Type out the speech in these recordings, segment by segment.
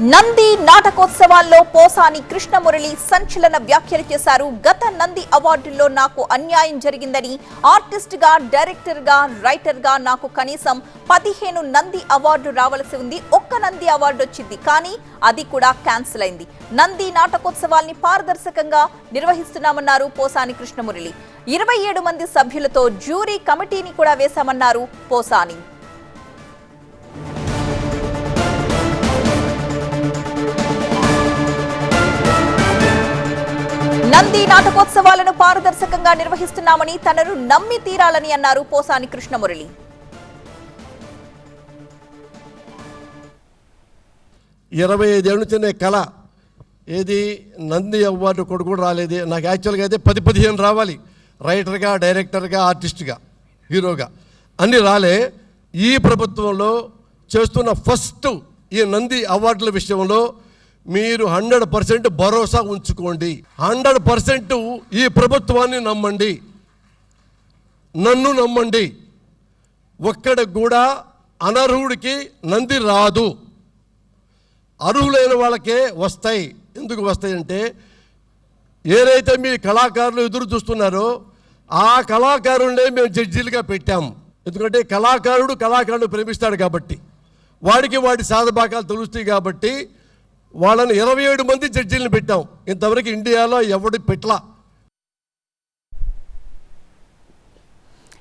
నంది నాటకోత్సవాల్లో పోసాని కృష్ణమురళి సంచలన వ్యాఖ్యలు చేశారు. గత నంది అవార్డుల్లో నాకు అన్యాయం జరిగిందని ఆర్టిస్ట్గా డైరెక్టర్గా రైటర్గా నాకు కనీసం పదిహేను నంది అవార్డు రావాల్సి ఉంది. ఒక్క నంది అవార్డు వచ్చింది. కానీ అది కూడా క్యాన్సిల్ అయింది. నంది నాటకోత్సవాల్ని పారదర్శకంగా నిర్వహిస్తున్నామన్నారు పోసాని కృష్ణమురళి. ఇరవై ఏడు మంది సభ్యులతో జ్యూరీ కమిటీని కూడా వేశామన్నారు పోసాని. నంది నాటకోత్సవాలను పారదర్శకంగా నిర్వహిస్తున్నామని తనను నమ్మి తీరాలని అన్నారు పోసాని కృష్ణమురళి. ఇరవై ఐదేళ్ళ నుంచి నేను కళ ఏది నంది అవార్డు కొడు కూడా రాలేదు. నాకు యాక్చువల్గా అయితే పది పదిహేను రావాలి. రైటర్గా డైరెక్టర్గా ఆర్టిస్ట్గా హీరోగా అన్నీ రాలే. ఈ ప్రభుత్వంలో చేస్తున్న ఫస్ట్ ఈ నంది అవార్డుల విషయంలో మీరు హండ్రెడ్ పర్సెంట్ భరోసా ఉంచుకోండి. హండ్రెడ్ పర్సెంట్ ఈ ప్రభుత్వాన్ని నమ్మండి. నన్ను నమ్మండి. ఒక్కడ కూడా అనర్హుడికి నంది రాదు. అర్హులైన వాళ్ళకే వస్తాయి. ఎందుకు వస్తాయి అంటే ఏదైతే మీ కళాకారులు ఎదురు చూస్తున్నారో ఆ కళాకారులనే మేము జడ్జీలుగా పెట్టాము ఎందుకంటే కళాకారుడు కళాకారుడు ప్రేమిస్తాడు కాబట్టి. వాడికి వాడి సాధభాగాలు తెలుస్తాయి కాబట్టి వాళ్ళని ఇరవై ఏడు మంది జడ్జీలను పెట్టాం. ఇంతవరకు ఇండియాలో ఎవడు పెట్టలా?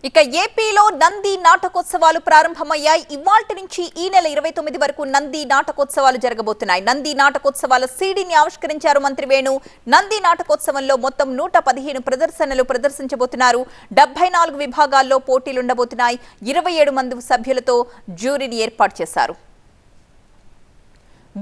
ఇక ఏపీలో నంది నాటకోత్సవాలు ప్రారంభమయ్యాయి. ఇవాల్టి నుంచి ఈ నెల ఇరవై తొమ్మిది వరకు నంది నాటకోత్సవాలు జరగబోతున్నాయి. నంది నాటకోత్సవాల సీడీని ఆవిష్కరించారు మంత్రి వేణు. నంది నాటకోత్సవంలో మొత్తం నూట పదిహేను ప్రదర్శనలు ప్రదర్శించబోతున్నారు. డెబ్బై నాలుగు విభాగాల్లో పోటీలుండబోతున్నాయి. ఇరవై ఏడు మంది సభ్యులతో జ్యూరీని ఏర్పాటు చేశారు.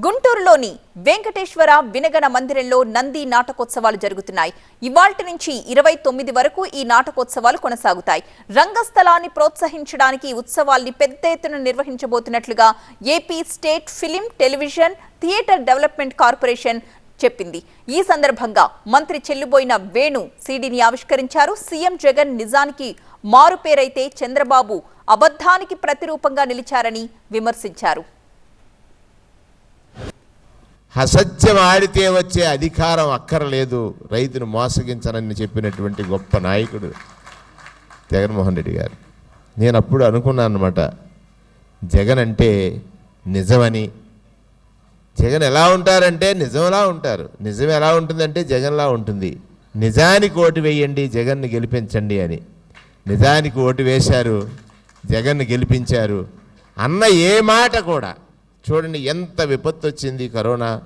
గుంటూరులోని వెంకటేశ్వర వినగన మందిరంలో నంది నాటకోత్సవాలు జరుగుతున్నాయి. ఇవాల్టి నుంచి ఇరవై తొమ్మిది వరకు ఈ నాటకోత్సవాలు కొనసాగుతాయి. రంగస్థలాన్ని ప్రోత్సహించడానికి ఉత్సవాల్ని పెద్ద ఎత్తున నిర్వహించబోతున్నట్లుగా AP state film television theatre development corporation చెప్పింది. ఈ సందర్భంగా మంత్రి చెల్లుబోయిన వేణు సీడీని ఆవిష్కరించారు. సీఎం జగన్ నిజానికి మారుపేరైతే చంద్రబాబు అబద్ధానికి ప్రతిరూపంగా నిలిచారని విమర్శించారు. అసత్యం ఆడితే వచ్చే అధికారం అక్కరలేదు. రైతును మోసగించనని చెప్పినటువంటి గొప్ప నాయకుడు జగన్మోహన్ రెడ్డి గారు. నేను అప్పుడు అనుకున్నాను అనమాట జగన్ అంటే నిజమని. జగన్ ఎలా ఉంటారంటే నిజంలా ఉంటారు. నిజం ఎలా ఉంటుందంటే జగన్లా ఉంటుంది. నిజానికి ఓటు వేయండి జగన్ను గెలిపించండి అని. నిజానికి ఓటు వేశారు జగన్ను గెలిపించారు అన్న ఏ మాట కూడా చూడండి ఎంత విపత్తు వచ్చింది కరోనా.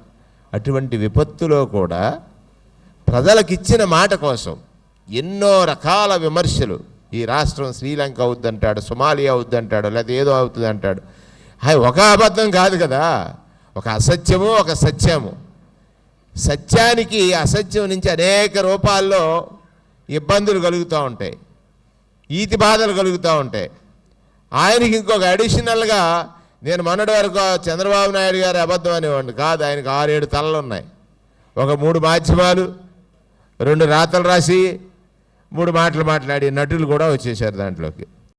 అటువంటి విపత్తులో కూడా ప్రజలకిచ్చిన మాట కోసం ఎన్నో రకాల విమర్శలు. ఈ రాష్ట్రం శ్రీలంక అవుద్దంటాడు సొమాలియా అవుద్దంటాడు లేదా ఏదో అవుతుంది అంటాడు అవి ఒక అబద్ధం కాదు కదా. ఒక అసత్యము ఒక సత్యము. సత్యానికి అసత్యం నుంచి అనేక రూపాల్లో ఇబ్బందులు కలుగుతూ ఉంటాయి. ఈతి బాధలు కలుగుతూ ఉంటాయి. ఆయనకి ఇంకొక అడిషనల్గా నేను మొన్నటి వరకు చంద్రబాబు నాయుడు గారి అబద్ధం అనేవాడిని కాదు ఆయనకు ఆరేడు తలలు ఉన్నాయి. ఒక మూడు మాధ్యమాలు రెండు రాతలు రాసి మూడు మాటలు మాట్లాడి నటులు కూడా వచ్చేసారు దాంట్లోకి.